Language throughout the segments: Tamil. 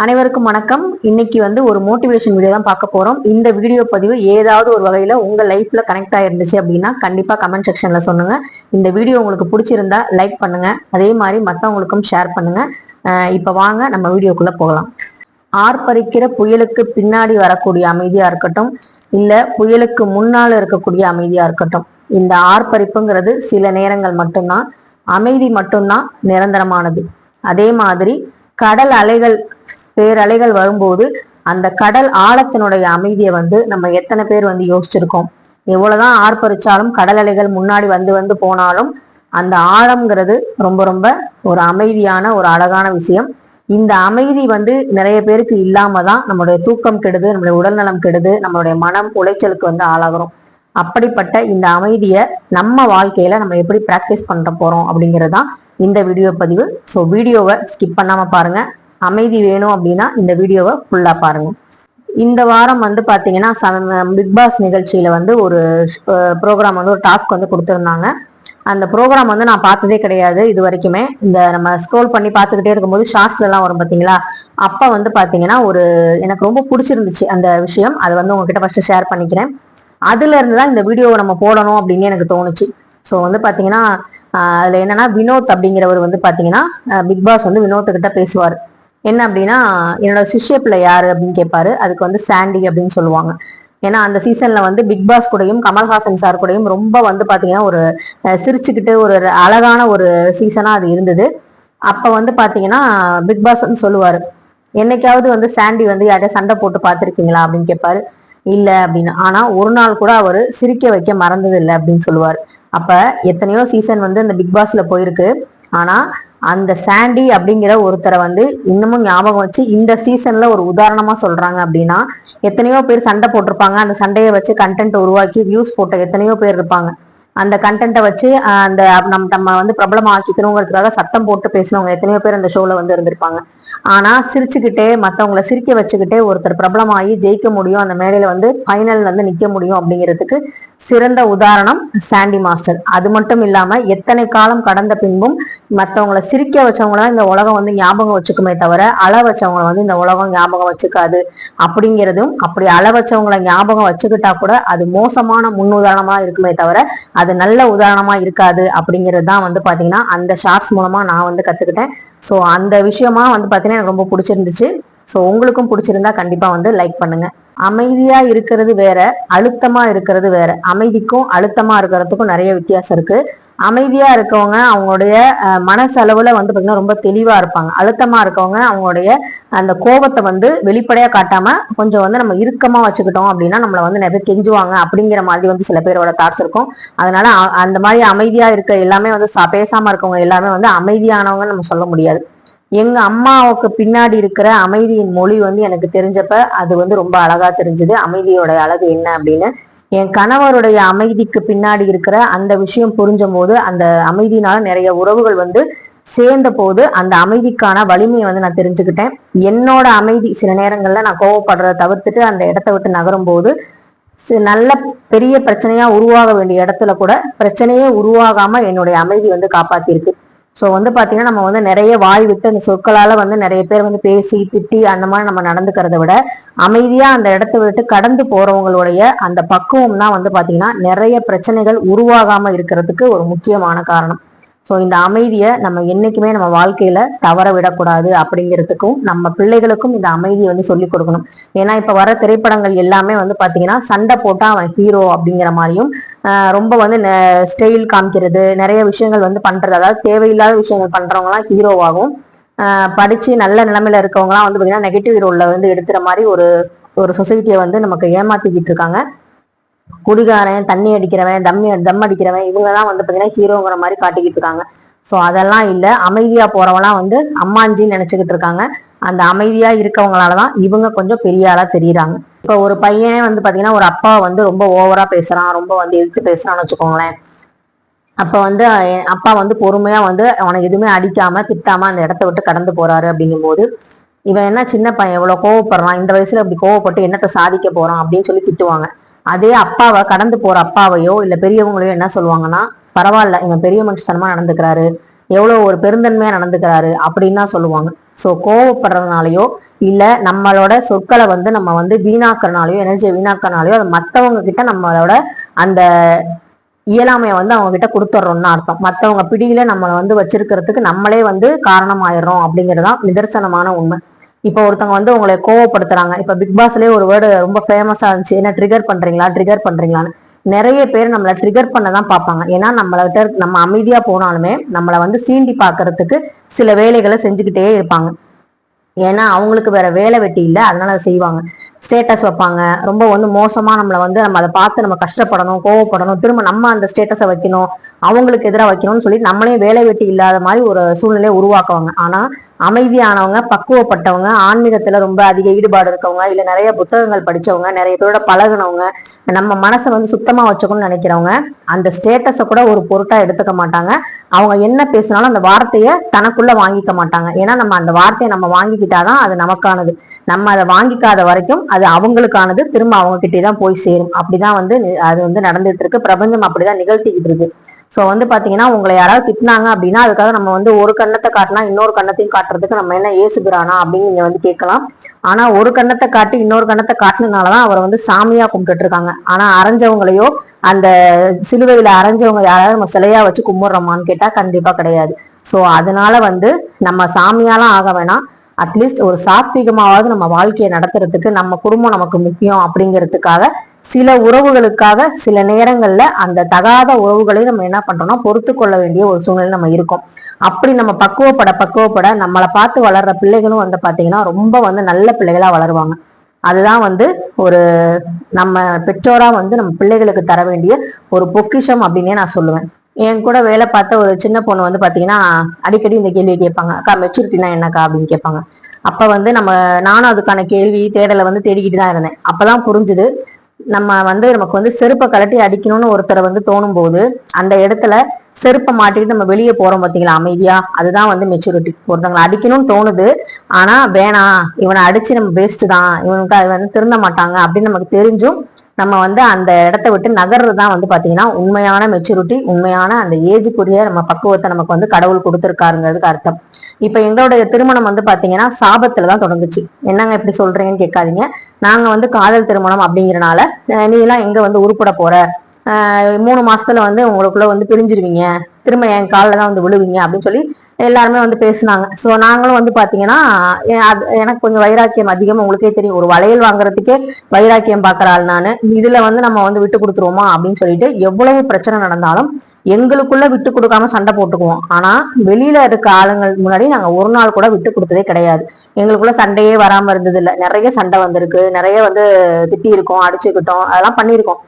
அனைவருக்கும் வணக்கம். இன்னைக்கு வந்து ஒரு மோட்டிவேஷன் வீடியோ தான் பார்க்க போறோம். இந்த வீடியோ பதிவு ஏதாவது ஒரு வகையில உங்க லைஃப்ல கனெக்ட் ஆயிருந்துச்சு அப்படின்னா கண்டிப்பா கமெண்ட் செக்ஷன்ல சொல்லுங்க. இந்த வீடியோ உங்களுக்கு பிடிச்சிருந்தா லைக் பண்ணுங்க. அதே மாதிரி மற்றவங்களுக்கும் ஷேர் பண்ணுங்க. இப்போ இப்ப வாங்க நம்ம வீடியோக்குள்ள போகலாம். ஆர்ப்பரிக்கிற புயலுக்கு பின்னாடி வரக்கூடிய அமைதியா இருக்கட்டும் இல்ல புயலுக்கு முன்னால் இருக்கக்கூடிய அமைதியா இருக்கட்டும் இந்த ஆர்ப்பரிப்புங்கிறது சில நேரங்கள் மட்டும்தான் அமைதி மட்டும்தான் நிரந்தரமானது. அதே மாதிரி கடல் அலைகள் பேரலைகள் வரும்போது அந்த கடல் ஆழத்தினுடைய அமைதியை வந்து நம்ம எத்தனை பேர் வந்து யோசிச்சிருக்கோம்? எவ்வளவுதான் ஆர்ப்பரிச்சாலும் கடல் அலைகள் முன்னாடி வந்து வந்து போனாலும் அந்த ஆழம்ங்கிறது ரொம்ப ரொம்ப ஒரு அமைதியான ஒரு அழகான விஷயம். இந்த அமைதி வந்து நிறைய பேருக்கு இல்லாம தான் நம்மளுடைய தூக்கம் கெடுது நம்மளுடைய உடல்நலம் கெடுது நம்மளுடைய மனம் உளைச்சலுக்கு வந்து ஆளாகிறோம். அப்படிப்பட்ட இந்த அமைதியை நம்ம வாழ்க்கையில நம்ம எப்படி பிராக்டிஸ் பண்ண போறோம் அப்படிங்கிறது தான் இந்த வீடியோ பதிவு. ஸோ வீடியோவை ஸ்கிப் பண்ணாம பாருங்க. அமைதி வேணும் அப்படின்னா இந்த வீடியோவை ஃபுல்லாக பாருங்கள் இந்த வாரம் வந்து பார்த்தீங்கன்னா பிக் பாஸ் நிகழ்ச்சியில் வந்து ஒரு ப்ரோக்ராம் வந்து ஒரு டாஸ்க் வந்து கொடுத்துருந்தாங்க. அந்த ப்ரோக்ராம் வந்து நான் பார்த்ததே கிடையாது. இது வரைக்குமே இந்த நம்ம ஸ்க்ரோல் பண்ணி பார்த்துக்கிட்டே இருக்கும்போது ஷார்ட்ஸ்ல எல்லாம் வரும் பார்த்தீங்களா அப்போ வந்து பார்த்தீங்கன்னா ஒரு எனக்கு ரொம்ப பிடிச்சிருந்துச்சு அந்த விஷயம். அதை வந்து உங்ககிட்ட ஃபஸ்ட்டு ஷேர் பண்ணிக்கிறேன். அதுல இருந்து தான் இந்த வீடியோவை நம்ம போடணும் அப்படின்னு எனக்கு தோணுச்சு. ஸோ வந்து பார்த்தீங்கன்னா அதில் என்னென்னா என்னன்னா வினோத் அப்படிங்கிறவர் வந்து பார்த்தீங்கன்னா பிக் பாஸ் வந்து வினோத்துக்கிட்ட பேசுவார். என்ன அப்படின்னா என்னோட சிஷ்ய பிள்ளை யாரு அப்படின்னு கேட்பாரு அதுக்கு வந்து சாண்டி அப்படின்னு சொல்லுவாங்க. ஏன்னா அந்த சீசன்ல வந்து பிக் பாஸ் கூடயும் கமல்ஹாசன் சார் கூடயும் ரொம்ப வந்து பாத்தீங்கன்னா ஒரு சிரிச்சுக்கிட்டு ஒரு அழகான ஒரு சீசனா அது இருந்தது. அப்ப வந்து பாத்தீங்கன்னா பிக் பாஸ் வந்து சொல்லுவாரு என்னைக்காவது வந்து சாண்டி வந்து யார்கிட்ட சண்டை போட்டு பார்த்துருக்கீங்களா அப்படின்னு கேட்பாரு இல்ல அப்படின்னு. ஆனா ஒரு நாள் கூட அவரு சிரிக்க வைக்க மறந்தது இல்லை அப்படின்னு சொல்லுவாரு. அப்ப எத்தனையோ சீசன் வந்து அந்த பிக் பாஸ்ல போயிருக்கு. ஆனா அந்த சாண்டி அப்படிங்கிற ஒருத்தரை வந்து இன்னமும் ஞாபகம் வச்சு இந்த சீசன்ல ஒரு உதாரணமா சொல்றாங்க அப்படின்னா எத்தனையோ பேர் சண்டை போட்டிருப்பாங்க. அந்த சண்டையை வச்சு கண்டென்ட் உருவாக்கி வியூஸ் போட்ட எத்தனையோ பேர் இருப்பாங்க. அந்த கண்டென்ட்டை வச்சு அந்த நம் நம்ம வந்து பிரபலம் ஆக்கிக்கணுங்கிறதுக்காக சத்தம் போட்டு பேசினவங்க எத்தனையோ பேர் அந்த ஷோவில் வந்து இருந்திருப்பாங்க. ஆனா சிரிச்சுக்கிட்டே மத்தவங்கள சிரிக்க வச்சுக்கிட்டே ஒருத்தர் பிரபலமாகி ஜெயிக்க முடியும் அந்த மேடையில் வந்து ஃபைனல் வந்து நிக்க முடியும் அப்படிங்கிறதுக்கு சிறந்த உதாரணம் சாண்டி மாஸ்டர் அது மட்டும் இல்லாம எத்தனை காலம் கடந்த பின்பும் மத்தவங்கள சிரிக்க வச்சவங்கள இந்த உலகம் வந்து ஞாபகம் வச்சுக்குமே தவிர அழ வச்சவங்களை வந்து இந்த உலகம் ஞாபகம் வச்சுக்காது. அப்படிங்கிறதும் அப்படி அழ வச்சவங்களை ஞாபகம் வச்சுக்கிட்டா கூட அது மோசமான முன்னுதாரணமாக இருக்குமே தவிர அது நல்ல உதாரணமா இருக்காது அப்படிங்கிறது தான் வந்து பாத்தீங்கன்னா அந்த ஷார்ட்ஸ் மூலமா நான் வந்து கத்துக்கிட்டேன். ஸோ அந்த விஷயமா வந்து பாத்தீங்கன்னா எனக்கு ரொம்ப பிடிச்சிருந்துச்சு. ஸோ உங்களுக்கும் பிடிச்சிருந்தா கண்டிப்பா வந்து லைக் பண்ணுங்க. அமைதியா இருக்கிறது வேற அழுத்தமா இருக்கிறது வேற. அமைதிக்கும் அழுத்தமா இருக்கிறதுக்கும் நிறைய வித்தியாசம் இருக்கு. அமைதியாக இருக்கவங்க அவங்களுடைய மனசளவில் வந்து பார்த்திங்கன்னா ரொம்ப தெளிவாக இருப்பாங்க. அழுத்தமாக இருக்கவங்க அவங்களுடைய அந்த கோபத்தை வந்து வெளிப்படையாக காட்டாமல் கொஞ்சம் வந்து நம்ம இறுக்கமாக வச்சுக்கிட்டோம் அப்படின்னா நம்மளை வந்து நிறைய பேர் கெஞ்சுவாங்க அப்படிங்கிற மாதிரி வந்து சில பேரோட தாட்ஸ் இருக்கும். அதனால அ- அந்த மாதிரி அமைதியாக இருக்க எல்லாமே வந்து ச- இருக்கவங்க எல்லாமே வந்து அமைதியானவங்க நம்ம சொல்ல முடியாது. எங்க அம்மாவுக்கு பின்னாடி இருக்கிற அமைதியின் மொழி வந்து எனக்கு தெரிஞ்சப்ப அது வந்து ரொம்ப அழகா தெரிஞ்சது. அமைதியோட அழகு என்ன அப்படின்னு என் கணவருடைய அமைதிக்கு பின்னாடி இருக்கிற அந்த விஷயம் புரிஞ்ச போது அந்த அமைதினால நிறைய உறவுகள் வந்து சேர்ந்த போது அந்த அமைதிக்கான வலிமையை வந்து நான் தெரிஞ்சுக்கிட்டேன். என்னோட அமைதி சில நேரங்கள்ல நான் கோவப்படுறத தவிர்த்துட்டு அந்த இடத்த விட்டு நகரும் போது நல்ல பெரிய பிரச்சனையா உருவாக வேண்டிய இடத்துல கூட பிரச்சனையே உருவாகாம என்னுடைய அமைதி வந்து காப்பாத்திருக்கு ஸோ வந்து பாத்தீங்கன்னா நம்ம வந்து நிறைய வாய் விட்டு அந்த சொற்களால வந்து நிறைய பேர் வந்து பேசி திட்டி அந்த மாதிரி நம்ம நடந்துக்கிறத விட அமைதியா அந்த இடத்த விட்டு கடந்து போறவங்களுடைய அந்த பக்குவம் தான் வந்து பாத்தீங்கன்னா நிறைய பிரச்சனைகள் உருவாகாம இருக்கிறதுக்கு ஒரு முக்கியமான காரணம். ஸோ இந்த அமைதியை நம்ம என்றைக்குமே நம்ம வாழ்க்கையில தவற விடக்கூடாது அப்படிங்கிறதுக்கும் நம்ம பிள்ளைகளுக்கும் இந்த அமைதியை வந்து சொல்லிக் கொடுக்கணும். ஏன்னா இப்போ வர திரைப்படங்கள் எல்லாமே வந்து பார்த்தீங்கன்னா சண்டை போட்டால் அவன் ஹீரோ அப்படிங்கிற மாதிரியும் ரொம்ப வந்து ஸ்டைல் காமிக்கிறது நிறைய விஷயங்கள் வந்து பண்ணுறது அதாவது தேவையில்லாத விஷயங்கள் பண்ணுறவங்களாம் ஹீரோவாகும் படித்து நல்ல நிலமையில இருக்கவங்களாம் வந்து பார்த்தீங்கன்னா நெகட்டிவ் ரோலில் வந்து எடுத்துகிற மாதிரி ஒரு ஒரு சொசைட்டியை வந்து நமக்கு ஏமாத்திக்கிட்டு இருக்காங்க. குடிகாரன் தண்ணி அடிக்கிறவன் தம்மி தம் அடிக்கிறவன் இவங்க தான் வந்து பார்த்தீங்கன்னா ஹீரோங்கிற மாதிரி காட்டிக்கிட்டு இருக்காங்க. ஸோ அதெல்லாம் இல்லை. அமைதியா போகிறவங்களாம் வந்து அம்மாஞ்சின்னு நினச்சிக்கிட்டு இருக்காங்க. அந்த அமைதியா இருக்கவங்களால தான் இவங்க கொஞ்சம் பெரிய ஆளாக தெரியுறாங்க. இப்போ ஒரு பையனே வந்து பார்த்தீங்கன்னா ஒரு அப்பா வந்து ரொம்ப ஓவரா பேசுறான் ரொம்ப வந்து எதிர்த்து பேசுகிறான்னு வச்சுக்கோங்களேன். அப்போ வந்து அப்பா வந்து பொறுமையா வந்து அவனை எதுவுமே அடிக்காம திட்டாம அந்த இடத்த விட்டு கடந்து போறாரு அப்படிங்கும்போது இவன் என்ன சின்ன பையன் எவ்வளோ கோவப்படுறான் இந்த வயசுல இப்படி கோவப்பட்டு என்னத்தை சாதிக்க போறான் அப்படின்னு சொல்லி திட்டுவாங்க. அதே அப்பாவை கடந்து போற அப்பாவையோ இல்ல பெரியவங்களையோ என்ன சொல்லுவாங்கன்னா பரவாயில்ல இவன் பெரிய மனுஷத்தனமா நடந்துக்கிறாரு. எவ்வளோ ஒரு பெருந்தன்மையா நடந்துக்கிறாரு. அப்படின்னு தான் சொல்லுவாங்க. ஸோ கோவப்படுறதுனாலயோ இல்ல நம்மளோட சொற்களை வந்து நம்ம வந்து வீணாக்குறனாலயோ எனர்ஜியை வீணாக்குறனாலயோ அது மத்தவங்க கிட்ட நம்மளோட அந்த இயலாமையை வந்து அவங்க கிட்ட கொடுத்துட்றோம்னு அர்த்தம். மத்தவங்க பிடியில நம்மளை வந்து வச்சிருக்கிறதுக்கு நம்மளே வந்து காரணம் ஆயிடுறோம் அப்படிங்கறதுதான் நிதர்சனமான உண்மை. இப்போ ஒருத்தவங்க வந்து உங்களை கோவப்படுத்துறாங்க. இப்போ பிக் பாஸ்லயே ஒரு வேர்டு ரொம்ப ஃபேமஸா இருந்துச்சு. என்ன ட்ரிகர் பண்றீங்களா? ட்ரிகர் பண்றீங்களான்னு. நிறைய பேர் நம்மளை ட்ரிகர் பண்ண தான் பார்ப்பாங்க. ஏன்னா நம்மள்கிட்ட நம்ம அமைதியா போனாலுமே நம்மளை வந்து சீண்டி பார்க்கறதுக்கு சில வேலைகளை செஞ்சுக்கிட்டே இருப்பாங்க. ஏன்னா அவங்களுக்கு வேற வேலை வெட்டி இல்லை. அதனால அதை செய்வாங்க. ஸ்டேட்டஸ் வைப்பாங்க. ரொம்ப வந்து மோசமா நம்மளை வந்து நம்ம அதை பார்த்து நம்ம கஷ்டப்படணும் கோவப்படணும். திரும்ப நம்ம அந்த ஸ்டேட்டஸை வைக்கணும். அவங்களுக்கு எதிராக வைக்கணும்னு சொல்லி நம்மளே வேலை வெட்டி இல்லாத மாதிரி ஒரு சூழ்நிலையை உருவாக்குவாங்க. ஆனா அமைதியானவங்க பக்குவப்பட்டவங்க ஆன்மீகத்துல ரொம்ப அதிக ஈடுபாடு இருக்கவங்க இல்ல நிறைய புத்தகங்கள் படிச்சவங்க நிறைய பேரோட பழகுனவங்க நம்ம மனசை வந்து சுத்தமா வச்சுக்கணும்னு நினைக்கிறவங்க அந்த ஸ்டேட்டஸை கூட ஒரு பொருட்டா எடுத்துக்க மாட்டாங்க. அவங்க என்ன பேசினாலும் அந்த வார்த்தையை தனக்குள்ள வாங்கிக்க மாட்டாங்க. ஏன்னா நம்ம அந்த வார்த்தையை நம்ம வாங்கிக்கிட்டாதான் அது நமக்கானது. நம்ம அதை வாங்கிக்காத வரைக்கும் அது அவங்களுக்கானது. திரும்ப அவங்க கிட்டே தான் போய் சேரும். அப்படிதான் வந்து அது வந்து நடந்துட்டு இருக்கு. பிரபஞ்சம் அப்படிதான் நிகழ்த்திக்கிட்டு இருக்கு. ஸோ வந்து பார்த்தீங்கன்னா உங்களை யாராவது திட்டினாங்க அப்படின்னா அதுக்காக நம்ம வந்து ஒரு கண்ணத்தை காட்டினா இன்னொரு கண்ணத்தையும் காட்டுறதுக்கு நம்ம என்ன ஏசுகிறானா அப்படின்னு நீங்கள் வந்து கேட்கலாம். ஆனால் ஒரு கண்ணத்தை காட்டி இன்னொரு கண்ணத்தை காட்டினதுனாலதான் அவரை வந்து சாமியாக கும்பிட்டுட்டு இருக்காங்க. ஆனால் அரைஞ்சவங்களையோ அந்த சிலுவையில் அரைஞ்சவங்க யாராவது நம்ம சிலையாக வச்சு கும்பிட்றோமான்னு கேட்டால் கண்டிப்பாக கிடையாது. ஸோ அதனால வந்து நம்ம சாமியாலாம் ஆக வேணாம். அட்லீஸ்ட் ஒரு சாத்விகமாவது நம்ம வாழ்க்கையை நடத்துறதுக்கு நம்ம குடும்பம் நமக்கு முக்கியம் அப்படிங்கிறதுக்காக சில உறவுகளுக்காக சில நேரங்கள்ல அந்த தகாத உறவுகளை நம்ம என்ன பண்றோம்னா பொறுத்து கொள்ள வேண்டிய ஒரு சூழ்நிலை நம்ம இருக்கும். அப்படி நம்ம பக்குவப்பட பக்குவப்பட நம்மளை பார்த்து வளர்ற பிள்ளைகளும் வந்து பாத்தீங்கன்னா ரொம்ப வந்து நல்ல பிள்ளைகளா வளருவாங்க. அதுதான் வந்து ஒரு நம்ம பெற்றோரா வந்து நம்ம பிள்ளைகளுக்கு தர வேண்டிய ஒரு பொக்கிஷம் அப்படின்னே நான் சொல்லுவேன். என் கூட வேலை பார்த்த ஒரு சின்ன பொண்ணு வந்து பாத்தீங்கன்னா அடிக்கடி இந்த கேள்வி கேட்பாங்க அக்கா மெச்சூரிட்டினா என்னக்கா? அப்படின்னு கேட்பாங்க. அப்ப வந்து நம்ம நானும் அதுக்கான கேள்வி தேடலை வந்து தேடிக்கிட்டு தான் இருந்தேன். அப்பதான் புரிஞ்சுது நம்ம வந்து நமக்கு வந்து செருப்பை கலட்டி அடிக்கணும்னு ஒருத்தரை வந்து தோணும் போது அந்த இடத்துல செருப்பை மாட்டிட்டு நம்ம வெளியே போறோம் பார்த்தீங்களா அமைதியா? அதுதான் வந்து மெச்சூரிட்டி ஒருத்தவங்களை அடிக்கணும்னு தோணுது. ஆனா வேணாம். இவனை அடிச்சு நம்ம வேஸ்ட் தான். இவனுக்கு அது வந்து திருந்த மாட்டாங்க அப்படின்னு நமக்கு தெரிஞ்சும் நம்ம வந்து அந்த இடத்த விட்டு நகர்றது தான் வந்து பாத்தீங்கன்னா உண்மையான மெச்சூரிட்டி உண்மையான அந்த ஏஜுக்குரிய நம்ம பக்குவத்தை நமக்கு வந்து கடவுள் கொடுத்துருக்காருங்கிறதுக்கு அர்த்தம். இப்ப எங்களுடைய திருமணம் வந்து பாத்தீங்கன்னா சாபத்தில் தான் தொடங்குச்சு. என்னங்க இப்படி சொல்றீங்கன்னு கேட்காதீங்க. நாங்க வந்து காதல் திருமணம் அப்படிங்கிறனால நீ எல்லாம் எங்க வந்து உருப்பட போற? மூணு மாசத்துல வந்து உங்களுக்குள்ள வந்து பிரிஞ்சிருவீங்க. திரும்ப என் காலில் தான் வந்து விழுவீங்க அப்படின்னு சொல்லி எல்லாருமே வந்து பேசினாங்க. ஸோ நாங்களும் வந்து பார்த்தீங்கன்னா எனக்கு கொஞ்சம் வைராக்கியம் அதிகம். உங்களுக்கே தெரியும். ஒரு வளையல் வாங்குறதுக்கே வைராக்கியம் பார்க்குற ஆள் நான். இதில் வந்து நம்ம வந்து விட்டு கொடுத்துருவோமா? அப்படின்னு சொல்லிட்டு எவ்வளவு பிரச்சனை நடந்தாலும் எங்களுக்குள்ள விட்டு கொடுக்காம சண்டை போட்டுக்குவோம். ஆனா வெளியில இருக்க ஆளுங்கள் முன்னாடி நாங்க ஒரு நாள் கூட விட்டு கொடுத்ததே கிடையாது. எங்களுக்குள்ள சண்டையே வராம இருந்தது இல்லை நிறைய சண்டை வந்திருக்கு. நிறைய வந்து திட்டி இருக்கோம் அடிச்சுக்கிட்டோம். அதெல்லாம் பண்ணியிருக்கோம்.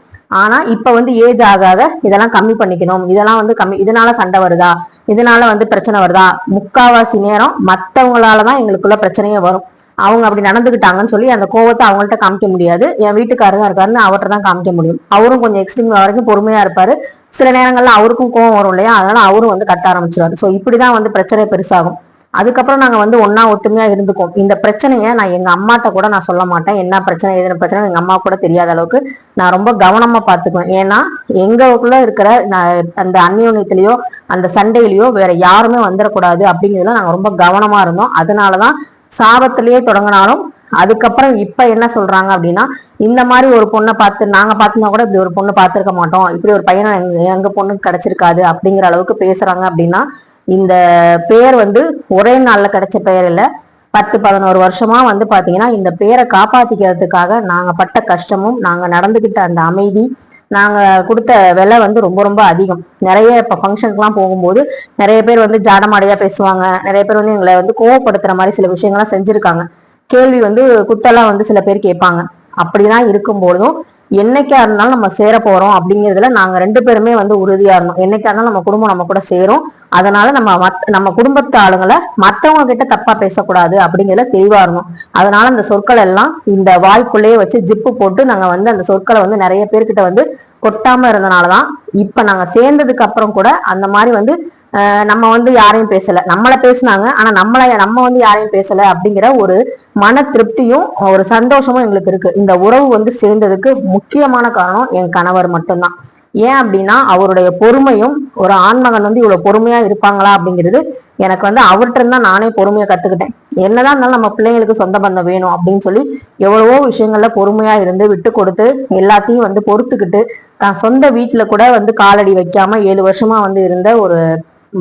ஆனா இப்ப வந்து ஏஜ் ஆக இதெல்லாம் கம்மி பண்ணிக்கணும். இதெல்லாம் வந்து கம்மி இதனால சண்டை வருதா? இதனால வந்து பிரச்சனை வருதா? முக்காவாசி நேரம் மற்றவங்களால தான் எங்களுக்குள்ள பிரச்சனையே வரும். அவங்க அப்படி நடந்துகிட்டாங்கன்னு சொல்லி அந்த கோவத்தை அவங்கள்ட்ட காமிக்க முடியாது. என் வீட்டுக்காரர் தான் இருக்காருன்னு அவர்கிட்ட தான் காமிக்க முடியும். அவரும் கொஞ்சம் எக்ஸ்ட்ரீம் வரைக்கும் பொறுமையா இருப்பாரு. சில நேரங்கள்ல அவருக்கும் கோவம் வரும் இல்லையா? அதனால அவரும் வந்து கட்ட ஆரம்பிச்சிருவாரு. ஸோ இப்படிதான் வந்து பிரச்சனை பெருசாகும். அதுக்கப்புறம் நாங்கள் வந்து ஒன்றா ஒத்துமையாக இருந்துக்கோம் இந்த பிரச்சனையை நான் எங்கள் அம்மாட்ட கூட நான் சொல்ல மாட்டேன். என்ன பிரச்சனை எதுன பிரச்சனை எங்கள் அம்மா கூட தெரியாத அளவுக்கு நான் ரொம்ப கவனமாக பார்த்துக்குவேன். ஏன்னா எங்களுக்குள்ள இருக்கிற அந்த அந்யோன்யத்திலயோ அந்த சண்டையிலையோ வேற யாருமே வந்துடக்கூடாது அப்படிங்கிறதுல நாங்கள் ரொம்ப கவனமாக இருந்தோம். அதனால தான் சாபத்திலேயே தொடங்கினாலும் அதுக்கப்புறம் இப்ப என்ன சொல்றாங்க அப்படின்னா இந்த மாதிரி ஒரு பொண்ணை பார்த்து நாங்க பார்த்துனா கூட இப்படி ஒரு பொண்ணு பார்த்துருக்க மாட்டோம். இப்படி ஒரு பையனை எங்க பொண்ணுக்கு கிடைச்சிருக்காது அப்படிங்கிற அளவுக்கு பேசுறாங்க அப்படின்னா இந்த பெயர் வந்து ஒரே நாள்ல கிடைச்ச பெயர் இல்லை. பத்து பதினோரு வருஷமா வந்து பாத்தீங்கன்னா இந்த பேரை காப்பாத்திக்கிறதுக்காக நாங்க பட்ட கஷ்டமும் நாங்க நடந்துகிட்ட அந்த அமைதி நாங்க கொடுத்த விலை வந்து ரொம்ப ரொம்ப அதிகம். நிறைய இப்போ ஃபங்க்ஷனுக்குலாம் போகும்போது நிறைய பேர் வந்து ஜாடமாடையா பேசுவாங்க. நிறைய பேர் வந்து எங்களை வந்து கோவப்படுத்துற மாதிரி சில விஷயங்கள்லாம் செஞ்சிருக்காங்க. கேள்வி வந்து குத்தெல்லாம் வந்து சில பேர் கேட்பாங்க. அப்படிலாம் இருக்கும்போதும் என்னைக்கா இருந்தாலும் நம்ம சேர போறோம் அப்படிங்கிறதுல நாங்க ரெண்டு பேருமே வந்து உறுதியா இருந்தோம். என்னைக்கா இருந்தாலும் நம்ம குடும்பம் நம்ம கூட சேரும். அதனால நம்ம மத் நம்ம குடும்பத்து ஆளுங்களை மத்தவங்க கிட்ட தப்பா பேசக்கூடாது அப்படிங்கிறத தெளிவா இருந்தோம். அதனால அந்த சொற்கள் எல்லாம் இந்த வாய்க்குள்ளேயே வச்சு ஜிப்பு போட்டு நாங்க வந்து அந்த சொற்களை வந்து நிறைய பேர்கிட்ட வந்து கொட்டாம இருந்தனாலதான் இப்ப நாங்க சேர்ந்ததுக்கு அப்புறம் கூட அந்த மாதிரி வந்து நம்ம வந்து யாரையும் பேசல. நம்மளை பேசினாங்க ஆனா நம்மளை நம்ம வந்து யாரையும் பேசல அப்படிங்கிற ஒரு மன திருப்தியும் ஒரு சந்தோஷமும் எங்களுக்கு இருக்கு. இந்த உறவு வந்து சேர்ந்ததுக்கு முக்கியமான காரணம் என் கணவர் மட்டும்தான். ஏன் அப்படின்னா அவருடைய பொறுமையும் ஒரு ஆண்மகன் வந்து இவ்வளவு பொறுமையா இருப்பாங்களா அப்படிங்கிறது எனக்கு வந்து அவர்கிட்ட இருந்தா நானே பொறுமையா கத்துக்கிட்டேன். என்னதான் இருந்தாலும் நம்ம பிள்ளைங்களுக்கு சொந்த பந்தம் வேணும் அப்படின்னு சொல்லி எவ்வளவோ விஷயங்கள்ல பொறுமையா இருந்து விட்டு கொடுத்து எல்லாத்தையும் வந்து பொறுத்துக்கிட்டு தான் சொந்த வீட்டுல கூட வந்து காலடி வைக்காம ஏழு வருஷமா வந்து இருந்த ஒரு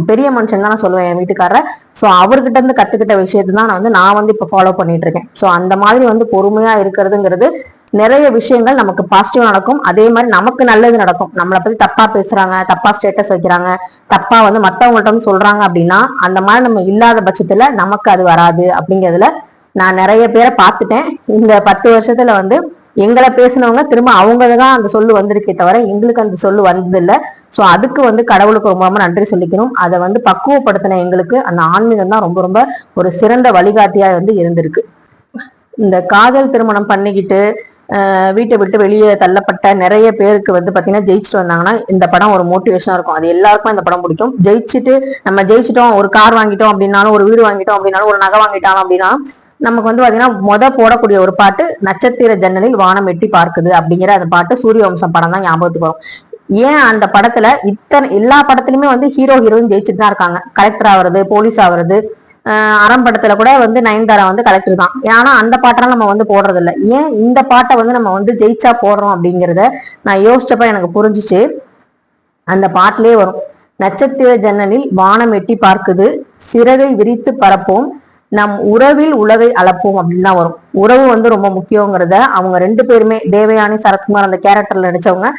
பெரிய மனுஷன் தான் நான் சொல்லுவேன் என் வீட்டுக்காரர். ஸோ அவர்கிட்ட இருந்து கத்துக்கிட்ட விஷயத்தை தான் நான் வந்து நான் வந்து இப்போ ஃபாலோ பண்ணிட்டு இருக்கேன் ஸோ அந்த மாதிரி வந்து பொறுமையா இருக்கிறதுங்கிறது நிறைய விஷயங்கள் நமக்கு பாசிட்டிவ் நடக்கும். அதே மாதிரி நமக்கு நல்லது நடக்கும். நம்மளை பத்தி தப்பா பேசுறாங்க தப்பா ஸ்டேட்டஸ் வைக்கிறாங்க தப்பா வந்து மத்தவங்கள்ட்ட வந்து சொல்றாங்க அப்படின்னா அந்த மாதிரி நம்ம இல்லாத பட்சத்துல நமக்கு அது வராது அப்படிங்கிறதுல நான் நிறைய பேரை பார்த்துட்டேன். இந்த பத்து வருஷத்துல வந்து எங்களை பேசினவங்க திரும்ப அவங்க தான் அந்த சொல்லு வந்திருக்கே தவிர எங்களுக்கு அந்த சொல்லு வந்ததில்லை. ஸோ அதுக்கு வந்து கடவுளுக்கு ரொம்ப ரொம்ப நன்றி சொல்லிக்கணும். அதை வந்து பக்குவப்படுத்தின எங்களுக்கு அந்த ஆன்மீகம் தான் ரொம்ப ரொம்ப ஒரு சிறந்த வழிகாட்டியா வந்து இருந்திருக்கு. இந்த காதல் திருமணம் பண்ணிக்கிட்டு வீட்டை விட்டு வெளியே தள்ளப்பட்ட நிறைய பேருக்கு வந்து பார்த்தீங்கன்னா ஜெயிச்சுட்டு வந்தாங்கன்னா இந்த படம் ஒரு மோட்டிவேஷனாக இருக்கும். அது எல்லாருக்கும் இந்த படம் பிடிக்கும். ஜெயிச்சுட்டு நம்ம ஜெயிச்சிட்டோம் ஒரு கார் வாங்கிட்டோம் அப்படின்னாலும் ஒரு வீடு வாங்கிட்டோம் அப்படின்னாலும் ஒரு நகை வாங்கிட்டாலும் அப்படின்னா நமக்கு வந்து பாத்தீங்கன்னா மொத போடக்கூடிய ஒரு பாட்டு நட்சத்திர ஜன்னலில் வானம் எட்டி பார்க்குது அப்படிங்கிற அந்த பாட்டு சூரிய வம்சம் படம் தான் ஞாபகத்துக்கு வரும். ஏன் அந்த படத்துல இத்தனை எல்லா படத்துலயுமே வந்து ஹீரோ ஹீரோயின் ஜெயிச்சுட்டு தான் இருக்காங்க. கலெக்டர் ஆகுறது போலீஸ் ஆகுறது அறம் படத்துல கூட வந்து நயன்தாரா வந்து கலெக்டர் தான். ஏன்னா அந்த பாட்டெல்லாம் நம்ம வந்து போடுறது இல்லை ஏன் இந்த பாட்டை வந்து நம்ம வந்து ஜெயிச்சா போடுறோம் அப்படிங்கிறத நான் யோசிச்சப்ப எனக்கு புரிஞ்சிச்சு. அந்த பாட்டிலே வரும். நட்சத்திர ஜன்னலில் வானம் எட்டி பார்க்குது. சிறகை விரித்து பரப்போம். நம் உறவில் உலகை அளப்போம் அப்படின்னு தான் வரும். உறவு வந்து ரொம்ப முக்கியங்கிறத அவங்க ரெண்டு பேருமே தேவயானி சரத்குமார் அந்த கேரக்டர்ல நடிச்சவங்க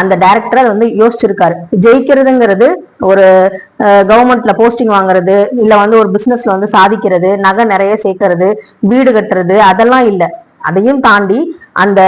அந்த டைரக்டர் அதை வந்து யோசிச்சிருக்காரு. ஜெயிக்கிறதுங்கிறது ஒரு கவர்மெண்ட்ல போஸ்டிங் வாங்குறது இல்ல வந்து ஒரு பிசினஸ்ல வந்து சாதிக்கிறது நகை நிறைய சேர்க்கறது வீடு கட்டுறது அதெல்லாம் இல்லை. அதையும் தாண்டி அந்த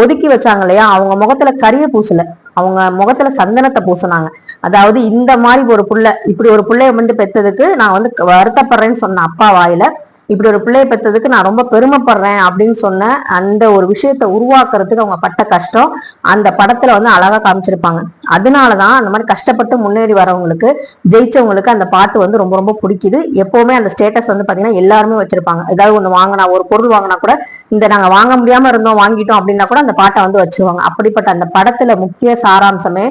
ஒதுக்கி வச்சாங்க இல்லையா அவங்க முகத்துல கரிய பூசல. அவங்க முகத்துல சந்தனத்தை பூசினாங்க. அதாவது இந்த மாதிரி ஒரு புள்ள இப்படி ஒரு பிள்ளைய வந்து பெற்றதுக்கு நான் வந்து வருத்தப்படுறேன்னு சொன்ன அப்பா வாயில இப்படி ஒரு பிள்ளையை பெற்றதுக்கு நான் ரொம்ப பெருமைப்படுறேன் அப்படின்னு சொன்ன அந்த ஒரு விஷயத்த உருவாக்குறதுக்கு அவங்க பட்ட கஷ்டம் அந்த படத்துல வந்து அழகா காமிச்சிருப்பாங்க. அதனாலதான் அந்த மாதிரி கஷ்டப்பட்டு முன்னேறி வரவங்களுக்கு ஜெயிச்சவங்களுக்கு அந்த பாட்டு வந்து ரொம்ப ரொம்ப பிடிக்குது. எப்பவுமே அந்த ஸ்டேட்டஸ் வந்து பாத்தீங்கன்னா எல்லாருமே வச்சிருப்பாங்க. ஏதாவது ஒண்ணு வாங்கினா ஒரு பொருள் வாங்கினா கூட இந்த நாங்க வாங்க முடியாம இருந்தோம் வாங்கிட்டோம் அப்படின்னா கூட அந்த பாட்டை வந்து வச்சிருவாங்க. அப்படிப்பட்ட அந்த படத்துல முக்கிய சாராம்சமே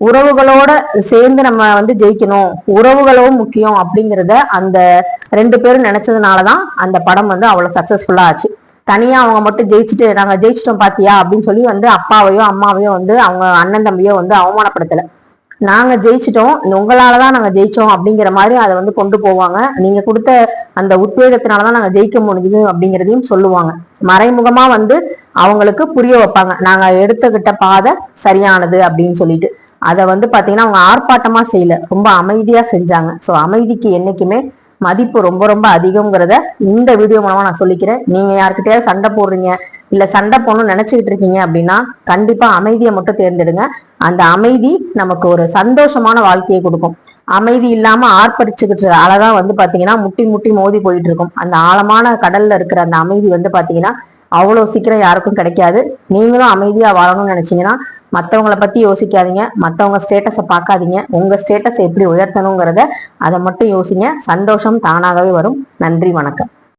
உறவுகளோட சேர்ந்து நம்ம வந்து ஜெயிக்கணும். உறவுகளும் முக்கியம் அப்படிங்கிறத அந்த ரெண்டு பேரும் நினைச்சதுனாலதான் அந்த படம் வந்து அவ்வளவு சக்சஸ்ஃபுல்லா ஆச்சு. தனியா அவங்க மட்டும் ஜெயிச்சுட்டு நாங்க ஜெயிச்சிட்டோம் பாத்தியா? அப்படின்னு சொல்லி வந்து அப்பாவையோ அம்மாவையோ வந்து அவங்க அண்ணன் தம்பியோ வந்து அவமானப்படுத்தல. நாங்க ஜெயிச்சிட்டோம். உங்களாலதான் நாங்க ஜெயிச்சோம் அப்படிங்கிற மாதிரி அதை வந்து கொண்டு போவாங்க. நீங்க கொடுத்த அந்த உத்வேகத்தினாலதான் நாங்க ஜெயிக்க முடியுது அப்படிங்கிறதையும் சொல்லுவாங்க. மறைமுகமா வந்து அவங்களுக்கு புரிய வைப்பாங்க. நாங்க எடுத்துக்கிட்ட பாதை சரியானது அப்படின்னு சொல்லிட்டு. அதை வந்து பாத்தீங்கன்னா அவங்க ஆர்ப்பாட்டமா செய்யல. ரொம்ப அமைதியாக செஞ்சாங்க. ஸோ அமைதிக்கு என்னைக்குமே மதிப்பு ரொம்ப ரொம்ப அதிகம்ங்கிறத இந்த வீடியோ மூலமாக நான் சொல்லிக்கிறேன். நீங்க யாருக்கிட்டயாவது சண்டை போடுறீங்க இல்லை சண்டை போடணும்னு நினச்சிக்கிட்டு இருக்கீங்க அப்படின்னா கண்டிப்பா அமைதியை மட்டும் தேர்ந்தெடுங்க. அந்த அமைதி நமக்கு ஒரு சந்தோஷமான வாழ்க்கையை கொடுக்கும். அமைதி இல்லாமல் ஆர்ப்பரிச்சுக்கிட்டு அழகா வந்து பார்த்தீங்கன்னா முட்டி முட்டி மோதி போயிட்டு இருக்கும் அந்த ஆழமான கடல்ல இருக்கிற அந்த அமைதி வந்து பார்த்தீங்கன்னா அவ்வளவு சீக்கிரம் யாருக்கும் கிடைக்காது. நீங்களும் அமைதியாக வாழணும்னு நினைச்சீங்கன்னா மற்றவங்கள பற்றி யோசிக்காதீங்க. மற்றவங்க ஸ்டேட்டஸை பார்க்காதீங்க. உங்கள் ஸ்டேட்டஸ் எப்படி உயர்த்தணுங்கிறத அதை மட்டும் யோசிங்க. சந்தோஷம் தானாகவே வரும். நன்றி வணக்கம்.